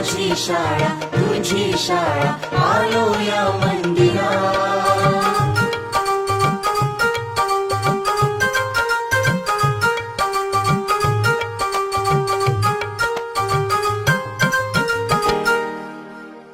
माझी शाळा तुझी शाळा आलो या मंदिरा.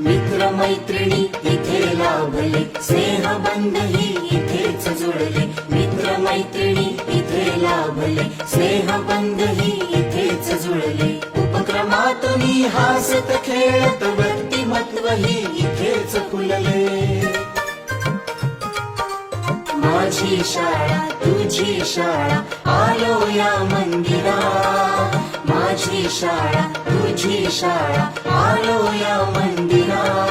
मित्र मैत्रिणी इथे लाभले स्नेहबंधही इथेच जुळले. मित्र मैत्रिणी इथे लाभले स्नेहबंधही हसत खेळत व्यक्तिमत्वही इथेच फुलले माझी शाळा तुझी शाळा आलो या मंदिरा. माझी शाळा तुझी शाळा आलो या मंदिरा.